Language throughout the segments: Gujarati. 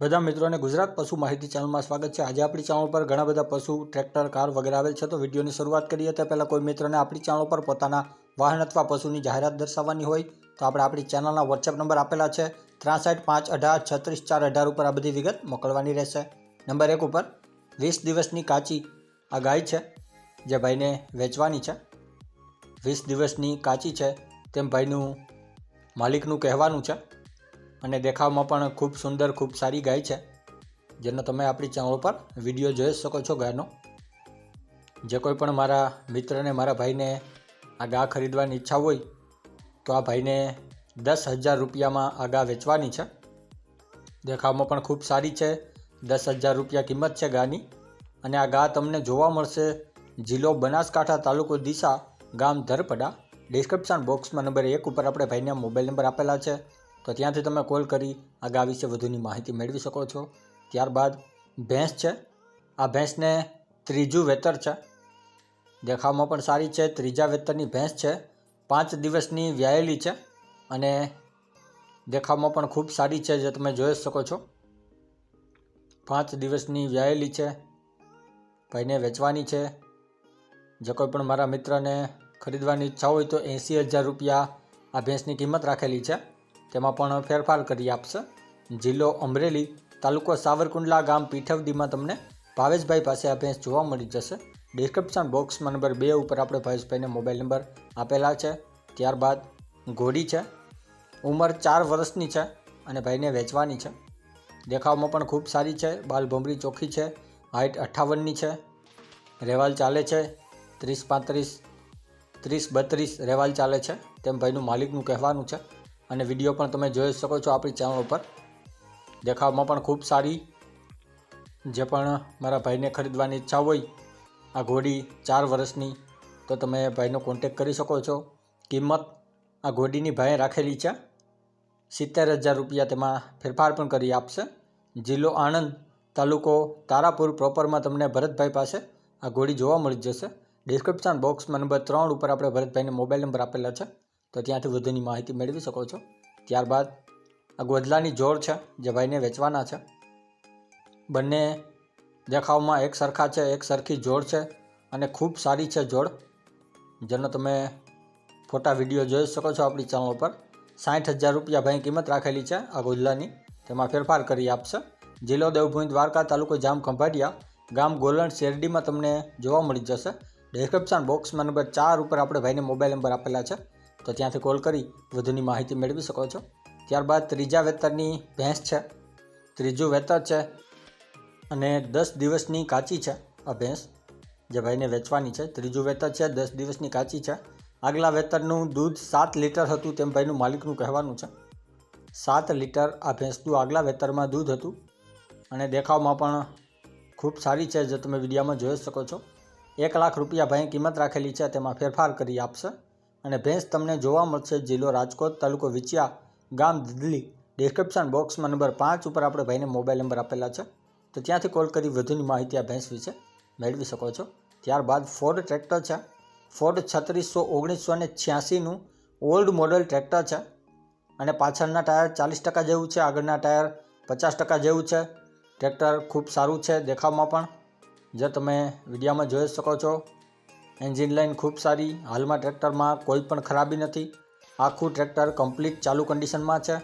બધા મિત્રોને ગુજરાત પશુ માહિતી ચેનલમાં સ્વાગત છે. આજે આપણી ચેનલ પર ઘણા બધા પશુ, ટ્રેક્ટર, કાર વગેરે આવેલ છે. તો વિડીયોની શરૂઆત કરીએ તે પહેલાં કોઈ મિત્રને આપણી ચેનલ પર પોતાના વાહન અથવા પશુની જાહેરાત દર્શાવવાની હોય તો આપણે આપણી ચેનલના વોટ્સએપ નંબર આપેલા છે. ત્રાસઠ પાંચ અઢાર છત્રીસ ચાર અઢાર ઉપર આ બધી વિગત મોકલવાની રહેશે. નંબર એક ઉપર, વીસ દિવસની કાચી આ ગાય છે, જે ભાઈને વેચવાની છે. વીસ દિવસની કાચી છે, તેમ ભાઈનું માલિકનું કહેવાનું છે. અને દેખાવમાં પણ ખૂબ સુંદર, ખૂબ સારી ગાય છે, જેનો તમે આપણી ચેનલ પર વીડિયો જોઈ શકો છો ગાયનો. જે કોઈ પણ મારા મિત્રને, મારા ભાઈને આ ગા ખરીદવાની ઈચ્છા હોય, તો આ ભાઈને દસ હજાર રૂપિયામાં આ ગા વેચવાની છે. દેખાવમાં પણ ખૂબ સારી છે, દસ હજાર રૂપિયા કિંમત છે ગાની. અને આ ગા તમને જોવા મળશે જિલ્લો બનાસકાંઠા તાલુકો દિશા, ગામ ધરપડા. ડિસ્ક્રિપ્શન બોક્સમાં નંબર એક ઉપર આપણે ભાઈને મોબાઈલ નંબર આપેલા છે. તો ત્યાંથી તમે કોલ કરી આ ગા વિશે વધુની માહિતી મેળવી શકો છો. ત્યારબાદ ભેંસ છે. આ ભેંસને ત્રીજું વેતર છે. દેખાવમાં પણ સારી છે. ત્રીજા વેતરની ભેંસ છે. પાંચ દિવસની વ્યાયેલી છે અને દેખાવમાં પણ ખૂબ સારી છે જે તમે જોઈ શકો છો. પાંચ દિવસની વ્યાયેલી છે. ભાઈને વેચવાની છે. જે કોઈ પણ મારા મિત્રને ખરીદવાની ઈચ્છા હોય તો એંસી હજાર રૂપિયા આ ભેંસની કિંમત રાખેલી છે. તેમાં પણ ફેરફાર કરી આપશે. જિલ્લો અમરેલી, તાલુકો સાવરકુંડલા ગામ પીઠવદીમાં તમને ભાવેશભાઈ પાસે આ ભેંસ જોવા મળી જશે. ડિસ્ક્રિપ્શન બોક્સમાં નંબર બે ઉપર આપણે ભાવેશભાઈને મોબાઈલ નંબર આપેલા છે. ત્યારબાદ ઘોડી છે. ઉંમર ચાર વર્ષની છે અને ભાઈને વેચવાની છે. દેખાવમાં પણ ખૂબ સારી છે. બાલ ભમરી ચોખ્ખી છે. હાઇટ અઠ્ઠાવનની છે. રહેવાલ ચાલે છે. ત્રીસ પાંત્રીસ, ત્રીસ બત્રીસ રહેવાલ ચાલે છે. તેમ ભાઈનું માલિકનું કહેવાનું છે. અને વીડિયો પણ તમે જોઈ શકો છો આપણી ચેનલ ઉપર. દેખાવમાં પણ ખૂબ સારી. જે પણ મારા ભાઈને ખરીદવાની ઈચ્છા હોય, આ ઘોડી ચાર વર્ષની, તો તમે ભાઈનો કોન્ટેક કરી શકો છો. કિંમત આ ઘોડીની ભાઈએ રાખેલી છે. સિત્તેર હજાર રૂપિયા તેમાં ફેરફાર પણ કરી આપશે. જિલ્લો આણંદ તાલુકો તારાપુર પ્રોપરમાં તમને ભરતભાઈ પાસે આ ઘોડી જોવા મળી જશે. ડિસ્ક્રિપ્શન બોક્સમાં નંબર ત્રણ ઉપર આપણે ભરતભાઈને મોબાઈલ નંબર આપેલા છે. તો ત્યાંથી વધુની માહિતી મેળવી શકો છો. ત્યારબાદ, આ ગોધલાની જોડ છે, જે ભાઈને વેચવાના છે. બંને દેખાવમાં એક સરખા છે, એક સરખી જોડ છે અને ખૂબ સારી છે જોડ. જેનો તમે ફોટા, વીડિયો જોઈ શકો છો આપણી ચેનલ પર સાઠ હજાર રૂપિયા ભાઈ કિંમત રાખેલી છે આ ગોધલાની. તેમાં ફેરફાર કરી આપશે. જિલ્લો દેવભૂમિ, દ્વારકા તાલુકો જામ ખંભાટિયા ગામ ગોલણ, શેરડીમાં તમને જોવા મળી જશે. ડિસ્ક્રિપ્શન બોક્સમાં નંબર ચાર ઉપર આપણે ભાઈને મોબાઈલ નંબર આપેલા છે. તો ત્યાંથી કોલ કરી, વધુની માહિતી મેળવી શકો છો. ત્યારબાદ ત્રીજા વેતરની ભેંસ છે. ત્રીજું વેતર છે અને દસ દિવસની કાચી છે આ ભેંસ જે ભાઈને વેચવાની છે. ત્રીજું વેતર છે, દસ દિવસની કાચી છે. આગલા વેતરનું દૂધ સાત લીટર હતું તેમ ભાઈનું માલિકનું કહેવાનું છે. સાત લીટર આ ભેંસનું આગલા વેતરમાં દૂધ હતું અને દેખાવમાં પણ ખૂબ સારી છે, જે તમે વિડીયોમાં જોઈ શકો છો. એક લાખ રૂપિયા ભાઈ કિંમત રાખેલી છે, તેમાં ફેરફાર કરી આપશે. અને ભેંસ તમને જોવા મળશે. જિલ્લો રાજકોટ, તાલુકો વિચિયા, ગામ દિલ્હી. ડિસ્ક્રિપ્શન બોક્સમાં નંબર પાંચ ઉપર આપણે ભાઈને મોબાઈલ નંબર આપેલા છે. તો ત્યાંથી કોલ કરી વધુની માહિતી આ ભેંસ વિશે મેળવી શકો છો. ત્યારબાદ ફોર્ડ ટ્રેક્ટર છે. ફોર્ડ છત્રીસો ઓગણીસો ને છ્યાસીનું ઓલ્ડ મોડલ ટ્રેક્ટર છે. અને પાછળના ટાયર ચાલીસ ટકા જેવું છે. આગળના ટાયર પચાસ ટકા જેવું છે. ટ્રેક્ટર ખૂબ સારું છે દેખાવમાં પણ. જે તમે વિડીયામાં જોઈ શકો છો એન્જિન લાઇન ખૂબ સારી, હાલમાં ટ્રેક્ટરમાં કોઈ પણ ખરાબી નથી. આખું ટ્રેક્ટર કમ્પ્લીટ ચાલુ કન્ડિશનમાં છે.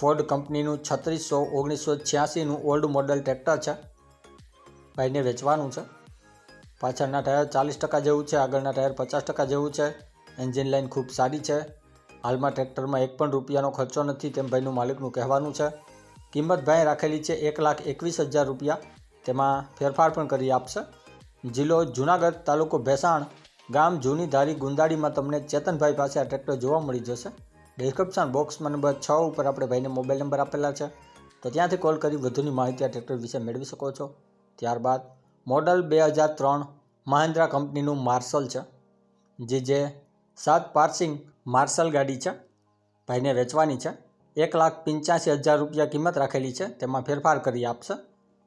ફોર્ડ કંપનીનું છત્રીસો ઓગણીસો છ્યાસીનું ઓલ્ડ મોડલ ટ્રેક્ટર છે. ભાઈને વેચવાનું છે. પાછળના ટાયર ચાલીસ ટકા જેવું છે, આગળના ટાયર પચાસ ટકા જેવું છે. એન્જિન લાઇન ખૂબ સારી છે. હાલમાં ટ્રેક્ટરમાં એક પણ રૂપિયાનો ખર્ચો નથી તેમ ભાઈનું માલિકનું કહેવાનું છે. કિંમત ભાઈ રાખેલી છે એક લાખ એકવીસ હજાર રૂપિયા. તેમાં ફેરફાર પણ કરી આપશે. જિલ્લો જુનાગઢ તાલુકો ભેસાણ ગામ જૂની ધારી ગુંદાડીમાં તમને ચેતનભાઈ પાસે આ ટ્રેક્ટર જોવા મળી જશે. ડિસ્ક્રિપ્શન બોક્સમાં નંબર છ ઉપર આપણે ભાઈને મોબાઈલ નંબર આપેલા છે. તો ત્યાંથી કોલ કરી વધુની માહિતી આ ટ્રેક્ટર વિશે મેળવી શકો છો. ત્યારબાદ મોડલ બે હજાર ત્રણ મહિન્દ્રા કંપનીનું માર્શલ છે. જે જે સાત પાર્સિંગ માર્શલ ગાડી છે. ભાઈને વેચવાની છે. એક લાખ પંચ્યાસી હજાર રૂપિયા કિંમત રાખેલી છે. તેમાં ફેરફાર કરી આપશે.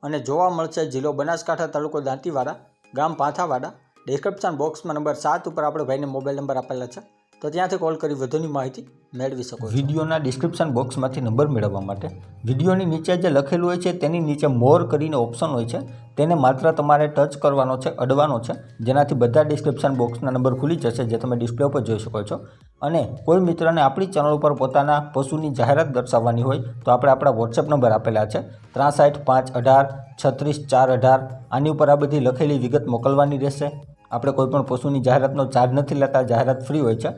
અને જોવા મળશે જિલ્લો બનાસકાંઠા તાલુકો દાંતીવાડા. ગામ પાથાવાડા. ડિસ્ક્રિપ્શન બોક્સમાં નંબર સાત ઉપર આપણે ભાઈને મોબાઈલ નંબર આપેલા છે. તો ત્યાંથી કોલ કરી વધુની માહિતી મેળવી શકો વિડીયોના ડિસ્ક્રિપ્શન બોક્સમાંથી નંબર મેળવવા માટે. વિડીયોની નીચે જે લખેલું હોય છે, તેની નીચે મોર કરીને ઓપ્શન હોય છે. તેને માત્ર તમારે ટચ કરવાનો છે, અડવાનો છે. જેનાથી બધા ડિસ્ક્રિપ્શન બોક્સના નંબર ખુલી જશે જે તમે ડિસ્પ્લે ઉપર જોઈ શકો છો. અને કોઈ મિત્રને આપણી ચેનલ ઉપર પોતાના પશુની જાહેરાત દર્શાવવાની હોય, તો આપણે આપણા વોટ્સએપ નંબર આપેલા છે. ત્રાસઠ, પાંચ, અઢાર, છત્રીસ, ચાર, અઢાર. આની ઉપર આ બધી લખેલી વિગત મોકલવાની રહેશે. આપણે કોઈપણ પશુની જાહેરાતનો ચાર્જ નથી લેતા, જાહેરાત ફ્રી હોય છે.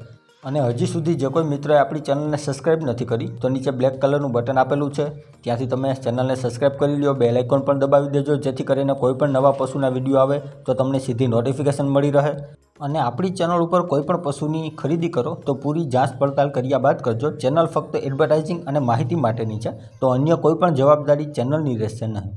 અને હજી સુધી જે કોઈ મિત્રોએ આપણી ચેનલને સબસ્ક્રાઇબ નથી કરી, તો નીચે બ્લેક કલરનું બટન આપેલું છે. ત્યાંથી તમે ચેનલને સબસ્ક્રાઇબ કરી લ્યો, બેલ આઇકોન પણ દબાવી દેજો, જેથી કરીને કોઈ પણ નવા પશુના વીડિયો આવે, તો તમને સીધી નોટિફિકેશન મળી રહે. અને આપણી ચેનલ ઉપર કોઈ પણ પશુની ખરીદી કરો, તો પૂરી જાંચ પડતાલ કર્યા બાદ કરજો. ચેનલ ફક્ત એડવર્ટાઇઝિંગ અને માહિતી માટેની છે, તો અન્ય કોઈ પણ જવાબદારી ચેનલની રહેશે નહીં.